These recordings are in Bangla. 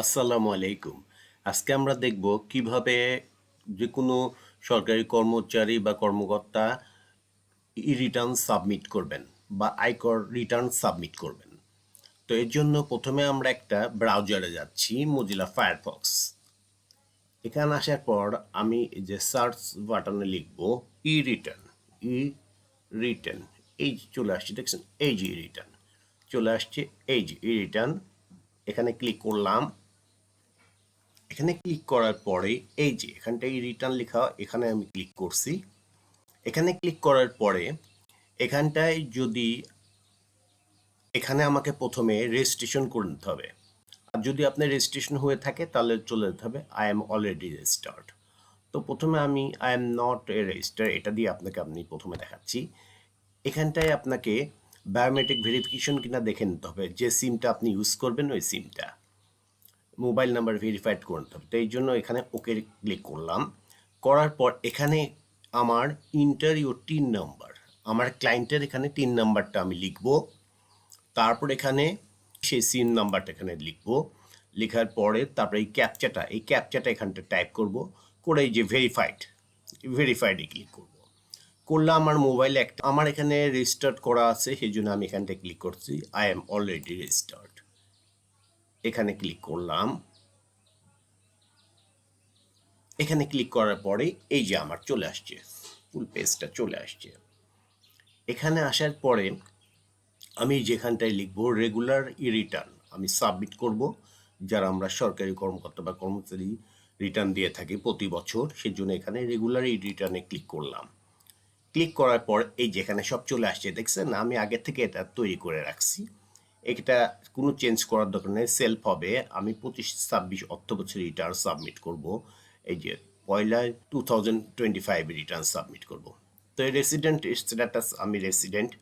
আসসালামু আলাইকুম। আজকে আমরা দেখব কীভাবে যে কোনো সরকারি কর্মচারী বা কর্মকর্তা ই রিটার্ন সাবমিট করবেন বা আয়কর রিটার্ন সাবমিট করবেন। তো এর জন্য প্রথমে আমরা একটা ব্রাউজারে যাচ্ছি মজিলা ফায়ারফক্স এখানে আসার পর আমি যে সার্চ বাটনে লিখব ই রিটার্ন ই রিটার্ন এই চলে আসছে, দেখছেন? এই যে রিটার্ন চলে আসছে, এই যে ই রিটার্ন এখানে ক্লিক করলাম এখানে ক্লিক করার পরে, এই যে এখানটায় রিটার্ন লেখা, এখানে আমি ক্লিক করছি। এখানে ক্লিক করার পরে, এখানটায় যদি এখানে আমাকে প্রথমে রেজিস্ট্রেশন করে নিতে হবে। আর যদি আপনার রেজিস্ট্রেশন হয়ে থাকে, তাহলে চলে যেতে হবে আই এম অলরেডি রেজিস্টার্ড তো প্রথমে আমি I am not a register এটা দিয়ে আপনাকে আপনি প্রথমে দেখাচ্ছি। এখানটায় আপনাকে বায়োমেট্রিক ভেরিফিকেশন কিনা দেখে নিতে হবে, যে সিমটা আপনি ইউজ করবেন, ওই সিমটা মোবাইল নাম্বার ভেরিফাইড করে নিতে হবে। তো এই জন্য এখানে ওকে ক্লিক করলাম। করার পর এখানে আমার ইন্টার ইউর টিন নাম্বার আমার ক্লায়েন্টের এখানে তিন নাম্বারটা আমি লিখব। তারপর এখানে সেই সিম নাম্বারটা এখানে লিখব। লেখার পরে তারপরে এই ক্যাপচাটা এই ক্যাপচাটা এখানটা টাইপ করব। করে এই যে ভেরিফাইড ভেরিফাইডে ক্লিক করব। করলে আমার মোবাইলে একটা, আমার এখানে রেজিস্টার্ড করা আছে, সেই জন্য আমি এখানটা ক্লিক করছি। আই এম অলরেডি রেজিস্টার্ড এখানে ক্লিক করলাম। এখানে ক্লিক করার পরে এই যে আমার চলে আসছে ফুল পেজটা চলে আসছে। এখানে আসার পরে আমি যেখানটায় লিখব রেগুলার ই রিটার্ন আমি সাবমিট করব। যারা আমরা সরকারি কর্মকর্তা বা কর্মচারী রিটার্ন দিয়ে থাকি প্রতি বছর সেই জন্য এখানে রেগুলার ই রিটার্নে ক্লিক করলাম। ক্লিক করার পর এই যেখানে সব চলে আসছে, দেখছেন আমি আগে থেকে এটা তৈরি করে রাখছি। এটা কোনো চেঞ্জ করার দরকার নেই সেলফ হবে। আমি পঁচিশ, ছাব্বিশ অর্থ রিটার্ন সাবমিট করব। এই যে পয়লা two thousand twenty five return submit করব। তো রেসিডেন্ট স্ট্যাটাস আমি resident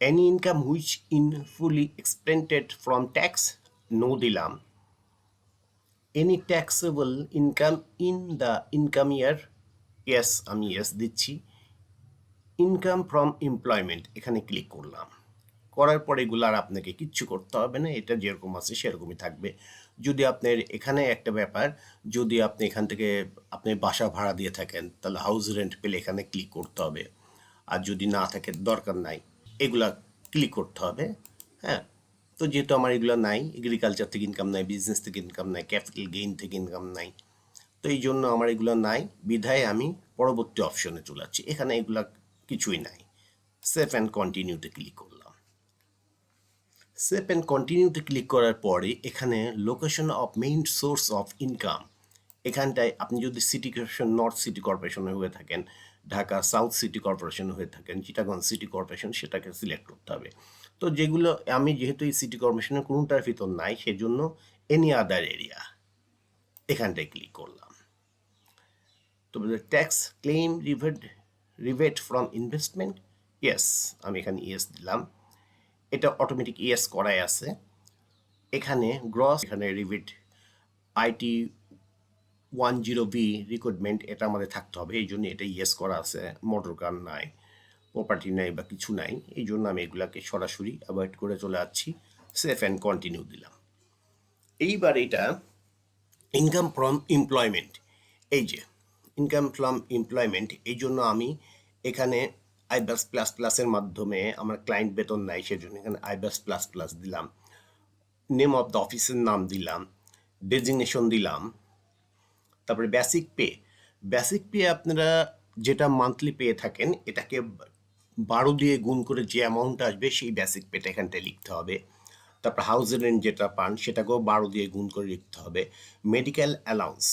any income which in fully exempted from tax no দিলাম। Any taxable income in the income year yes আমি ইয়েস দিচ্ছি। ইনকাম ফ্রম এমপ্লয়মেন্ট এখানে ক্লিক করলাম। করার পর এগুলো আর আপনাকে কিচ্ছু করতে হবে না, এটা যেরকম আছে সেরকমই থাকবে। যদি আপনার এখানে একটা ব্যাপার, যদি আপনি এখান থেকে আপনি বাসা ভাড়া দিয়ে থাকেন, তাহলে হাউস রেন্ট পেলে এখানে ক্লিক করতে হবে। আর যদি না থাকে, দরকার নাই, এগুলা ক্লিক করতে হবে হ্যাঁ? তো যেহেতু আমার এগুলো নাই এগ্রিকালচার থেকে ইনকাম নাই বিজনেস থেকে ইনকাম নাই ক্যাপিটাল গেইন থেকে ইনকাম নাই, তো এই জন্য আমার এগুলো নাই, বিধায় আমি পরবর্তী অপশনে চলে এখানে এগুলা কিছুই নাই সেফ অ্যান্ড কন্টিনিউতে ক্লিক করলাম। সেভ অ্যান্ড কন্টিনিউতে ক্লিক করার পরে এখানে location of main source of income এখানটায় আপনি যদি সিটি কর্পোরেশন নর্থ সিটি কর্পোরেশনে হয়ে থাকেন, ঢাকা সাউথ সিটি কর্পোরেশন হয়ে থাকেন চিটাগঞ্জ সিটি কর্পোরেশন সেটাকে সিলেক্ট করতে হবে। তো যেগুলো আমি যেহেতু এই সিটি কর্পোরেশনের কোনোটার ভিতর নাই, সেজন্য এনি আদার এরিয়া এখানটায় ক্লিক করলাম। তো tax claim rebate rebate from investment yes আমি এখানে ইয়েস দিলাম। এটা অটোমেটিক ইয়েস করাই আছে। এখানে গ্রস এখানে rebate IT one zero B recruitment এটা আমাদের থাকতে হবে। এই জন্য এটা ইয়েস করা আছে। মোটর কার নাই প্রপার্টি নাই বা কিছু নাই। এই জন্য আমি এগুলাকে সরাসরি অ্যাভয়েড করে চলে যাচ্ছি। সেফ অ্যান্ড কন্টিনিউ দিলাম। এইবার এটা ইনকাম ফ্রম এমপ্লয়মেন্ট এই যে ইনকাম ফ্রম এমপ্লয়মেন্ট এই জন্য আমি এখানে আইবাস প্লাস প্লাসের মাধ্যমে আমার ক্লায়েন্ট বেতন নাই, সেজন্য এখানে আইবাস প্লাস প্লাস দিলাম। নেম অফ দ্য অফিসের নাম দিলাম ডেজিগনেশন দিলাম, তারপরে বেসিক পে বেসিক পে আপনারা যেটা মান্থলি পেয়ে থাকেন, এটাকে বারো দিয়ে গুণ করে যে অ্যামাউন্ট আসবে, সেই বেসিক পেটা এখানটায় লিখতে হবে। তারপর হাউস রেন্ট যেটা পান, সেটাকেও বারো দিয়ে গুণ করে লিখতে হবে। মেডিকেল অ্যালাউন্স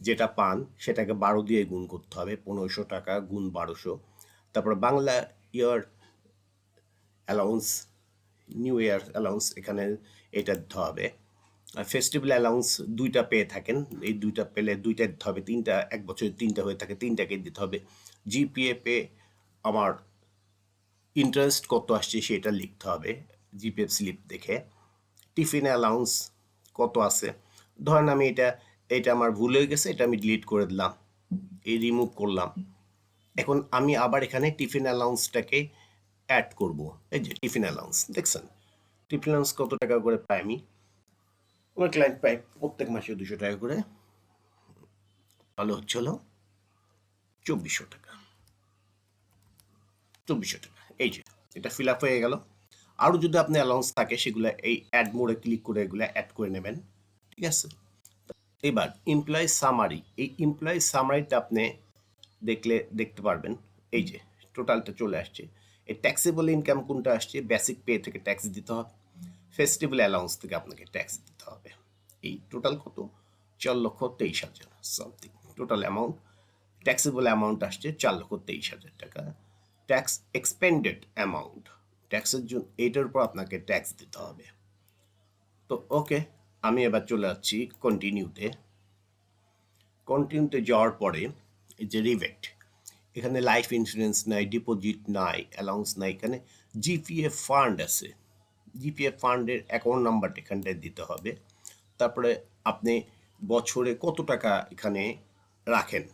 যেটা পান, সেটাকে বারো দিয়ে গুণ করতে হবে, পনেরোশো টাকা গুণ বারোশো। তারপর Bangla year allowance new year allowance এখানে এটা দিতে হবে। আর ফেস্টিভ্যাল অ্যালাউন্স দুইটা পেয়ে থাকেন। এই দুইটা পেলে দুইটা দিতে হবে। তিনটা, এক বছরে তিনটা হয়ে থাকে তিনটাকে দিতে হবে। জিপিএ পে আমার ইন্টারেস্ট কত আসছে সেটা লিখতে হবে জিপিএফ স্লিপ দেখে। টিফিন অ্যালাউন্স কত আছে? ধরেন আমি এটা এটা আমার ভুল হয়ে গেছে, এটা আমি ডিলিট করে দিলাম। এই রিমুভ করলাম। এখন আমি আবার এখানে টিফিন অ্যালাউন্সটাকে অ্যাড করব। এই যে টিফিন অ্যালাউন্স, দেখছেন? টিফিন অ্যালাউন্স কত টাকা করে পাই আমি? আমার ক্লায়েন্ট প্রায় প্রত্যেক মাসে দুশো টাকা করে। ভালো হচ্ছে হলো চব্বিশশো টাকা। চব্বিশশো টাকা, এই যে, এটা ফিল আপ হয়ে গেল। আরও যদি আপনি অ্যালাউন্স থাকে, সেগুলো এই অ্যাড মোড়ে ক্লিক করে এগুলো অ্যাড করে নেবেন। ঠিক আছে? এবার এমপ্লয়ি সামারি এই এমপ্লয়ি সামারিটা আপনি দেখলে দেখতে পারবেন। এই যে টোটালটা চলে আসছে। এই ট্যাক্সেবল ইনকাম কোনটা আসছে? বেসিক পে থেকে ট্যাক্স দিতে হবে। ফেস্টিভ্যাল অ্যালাউন্স থেকে আপনাকে ট্যাক্স দিতে হবে। এই টোটাল কত? চার লক্ষ তেইশ হাজার something total amount taxable amount আসছে চার লক্ষ তেইশ হাজার টাকা। ট্যাক্স এক্সপেন্ডেড অ্যামাউন্ট ট্যাক্সের জন্য এইটার উপর আপনাকে ট্যাক্স দিতে হবে। তো ওকে আমি এবার চলে যাচ্ছি কন্টিনিউতে কন্টিনিউতে যাওয়ার পরে যে রিভেট এখানে লাইফ ইন্স্যুরেন্স নাই ডিপোজিট নাই অ্যালাউন্স নাই। এখানে জিপিএফ ফান্ড আছে। জিপিএফ ফান্ডের অ্যাকাউন্ট নাম্বারটা এখানটায় দিতে হবে। তারপরে আপনি বছরে কত টাকা এখানে রাখেন?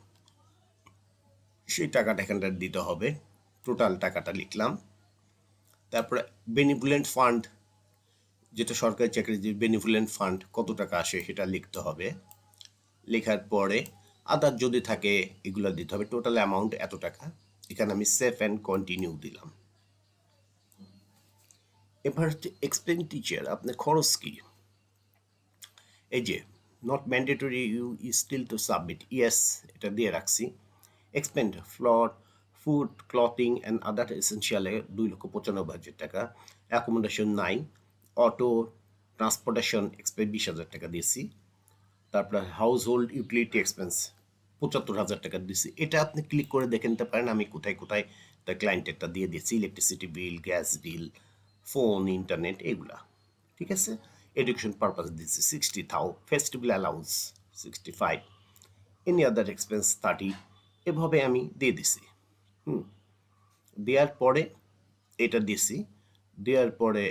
সেই টাকাটা এখানটা দিতে হবে। টোটাল টাকাটা লিখলাম। তারপরে বেনিফুলেন্ট ফান্ড যেটা সরকারি চাকরি যে বেনিফুলেন্ট ফান্ড কত টাকা আসে সেটা লিখতে হবে। লেখার পরে আদার যদি থাকে, এগুলো দিতে হবে। টোটাল অ্যামাউন্ট এত টাকা। এখানে আমি সেফ অ্যান্ড কন্টিনিউ দিলাম। এবার এক্সপেন্ডিচার আপনার খরচ কি? এই যে not mandatory you still to submit yes এটা দিয়ে রাখছি। Expend for food clothing and other এসেন্সিয়ালে দুই লক্ষ পঁচানব্বই হাজার টাকা। অ্যাকোমোডেশন নাই। অটো ট্রান্সপোর্টেশন এক্সপেন্ড বিশ হাজার টাকা দিয়েছি। তারপরে হাউস হোল্ড ইউটিলিটি এক্সপেন্স পঁচাত্তর হাজার টাকা দিয়েছি এটা আপনি ক্লিক করে দেখে নিতে পারেন, আমি কোথায় কোথায় তার ক্লায়েন্টেরটা দিয়ে দিয়েছি electricity bill gas bill phone internet এগুলা। ঠিক আছে? এডুকেশন পারপাস দিচ্ছি sixty thou festival allowance sixty five any other expense thirty এভাবে আমি দিয়ে দিছি। হুম? দেওয়ার পরে এটা দিছি, দেওয়ার পরে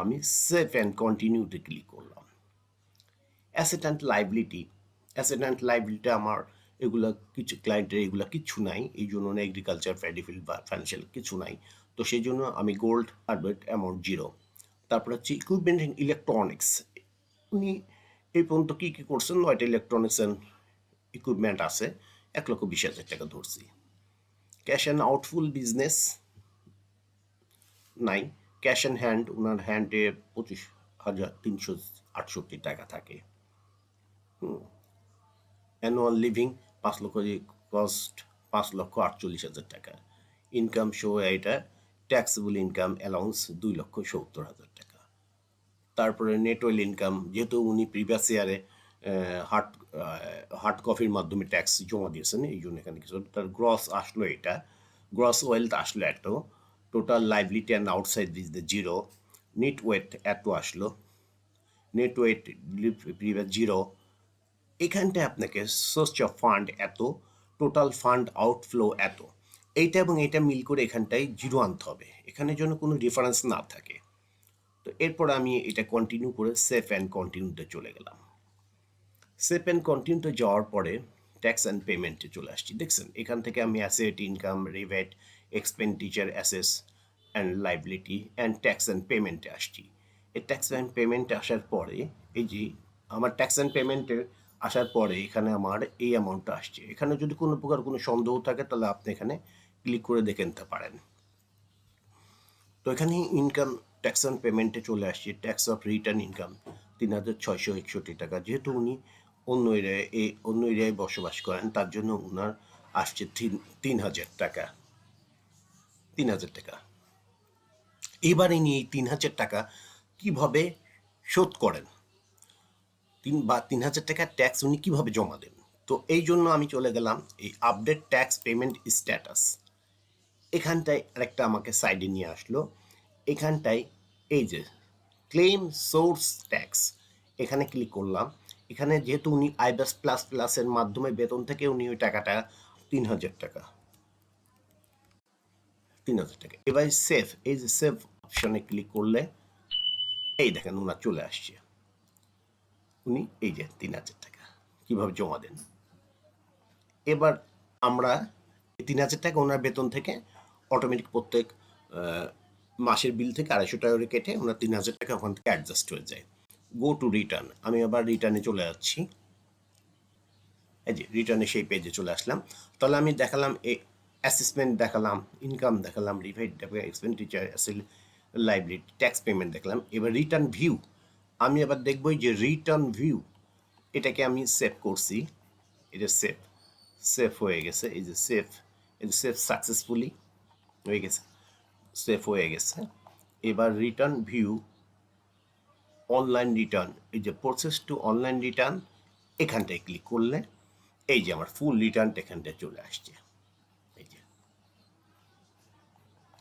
আমি সেভ অ্যান্ড কন্টিনিউতে ক্লিক করলাম। Asset and liability asset and liability আমার এগুলা কিছু ক্লায়েন্টের এগুলা কিছু নাই, এই জন্য এগ্রিকালচার ফেডিফিল বা ফাইন্যান্সিয়াল কিছু নাই। তো সেই জন্য আমি গোল্ড আরবেট অ্যামাউন্ট জিরো তারপর হচ্ছে ইকুইপমেন্ট ইন ইলেকট্রনিক্স উনি এই পর্যন্ত কী কী করছেন? নয়টা ইলেকট্রনিক্স অ্যান্ড ইকুইপমেন্ট আছে। এক লক্ষ বিশ হাজার টাকা ধরছি। ক্যাশ অ্যান্ড আউটফুল বিজনেস নাই। ক্যাশ অ্যান্ড হ্যান্ড ওনার হ্যান্ডে পঁচিশ হাজার তিনশো আটষট্টি টাকা থাকে। অ্যানুয়াল লিভিং পাঁচ লক্ষ কস্ট পাঁচ লক্ষ আটচল্লিশ হাজার টাকা। ইনকাম শো এটা ট্যাক্সেবল ইনকাম অ্যালাউন্স দুই লক্ষ সত্তর হাজার টাকা। তারপরে নেটওয়েল ইনকাম যেহেতু উনি প্রিভিয়াস ইয়ারে হার্ড হার্ড কফির মাধ্যমে ট্যাক্স জমা দিয়েছেন, এই জন্য এখানে কিছু তার গ্রস আসলো এটা। গ্রস ওয়েলথ আসলো এত। Total liability and outside this the zero net wealth এত আসলো। নেট ওয়েট জিরো এখানটায় আপনাকে সোর্স অফ ফান্ড এত টোটাল ফান্ড আউটফ্লো এত। এইটা এবং এইটা মিল করে এখানটায় জিরো আনতে হবে। এখানে যেন কোনো ডিফারেন্স না থাকে। তো এরপর আমি এটা কন্টিনিউ করে সেফ অ্যান্ড কন্টিনিউতে চলে গেলাম। সেফ অ্যান্ড কন্টিনিউতে যাওয়ার পরে ট্যাক্স অ্যান্ড পেমেন্টে চলে আসছি। দেখছেন, এখান থেকে আমি asset income rebate expenditure assess and liability and tax and পেমেন্টে আসছি। এই ট্যাক্স অ্যান্ড পেমেন্টে আসার পরে এই যে আমার ট্যাক্স অ্যান্ড পেমেন্টের আসার পরে এখানে আমার এই অ্যামাউন্টটা আসছে। এখানে যদি কোনো প্রকার কোনো সন্দেহ থাকে, তাহলে আপনি এখানে ক্লিক করে দেখে নিতে পারেন। তো এখানে ইনকাম ট্যাক্স অ্যান্ড পেমেন্টে চলে আসছে। ট্যাক্স অফ রিটার্ন ইনকাম তিন হাজার ছয়শো একষট্টি টাকা। যেহেতু উনি অন্য এরিয়ায় এই অন্য এরিয়ায় বসবাস করেন, তার জন্য ওনার আসছে তিন তিন হাজার টাকা। তিন হাজার টাকা। এবার ইনি এই তিন হাজার টাকা কীভাবে শোধ করেন? তিন বা তিন হাজার টাকার ট্যাক্স উনি কীভাবে জমা দেন? তো এই জন্য আমি চলে গেলাম এই আপডেট ট্যাক্স পেমেন্ট স্ট্যাটাস এখানটায় আরেকটা আমাকে সাইডে নিয়ে আসলো। এখানটায় এই যে ক্লেম সোর্স ট্যাক্স এখানে ক্লিক করলাম। এখানে যেহেতু উনি আইবাস প্লাস প্লাসের মাধ্যমে বেতন থেকে উনি ওই টাকাটা তিন হাজার টাকা। তিন হাজার টাকা। এবার সেভ এই যে সেভ অপশনে ক্লিক করলে, এই দেখেন ওনার চলে আসছে। উনি, এই যে তিন হাজার টাকা, কীভাবে জমা দেন? এবার আমরা তিন হাজার টাকা ওনার বেতন থেকে অটোমেটিক প্রত্যেক মাসের বিল থেকে আড়াইশো টাকা করে কেটে ওনার তিন হাজার টাকা ওখান থেকে অ্যাডজাস্ট হয়ে যায়। গো টু রিটার্ন আমি আবার রিটার্নে চলে যাচ্ছি। এই যে রিটার্নে সেই পেজে চলে আসলাম। তাহলে আমি দেখালাম এ অ্যাসেসমেন্ট দেখালাম ইনকাম দেখালাম rebate expenditure liability tax payment দেখলাম। এবার রিটার্ন ভিউ আমি আবার দেখব যে রিটার্ন ভিউ এটাকে আমি সেভ করছি। এটা সেভ সেভ হয়ে গেছে। এই যে সেভ এই যে সেভ সাকসেসফুলি হয়ে গেছে। সেভ হয়ে গেছে। এবার রিটার্ন ভিউ অনলাইন রিটার্ন এই যে প্রসেস টু অনলাইন রিটার্ন এখানটায় ক্লিক করলে এই যে আমার ফুল রিটার্নটা এখানটায় চলে আসছে এই যে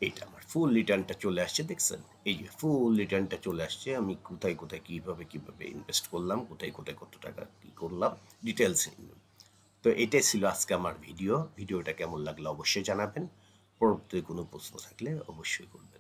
এইটা আমার ফুল রিটার্নটা চলে আসছে, দেখছেন? এই যে ফুল রিটার্নটা চলে আসছে, আমি কোথায় কোথায়, কীভাবে কীভাবে ইনভেস্ট করলাম, কোথায় কোথায়, কত টাকা, কী করলাম ডিটেলস তো এটাই ছিল আজকে আমার ভিডিও ভিডিওটা কেমন লাগল অবশ্যই জানাবেন। পরবর্তী কোনো প্রশ্ন থাকলে অবশ্যই করবেন।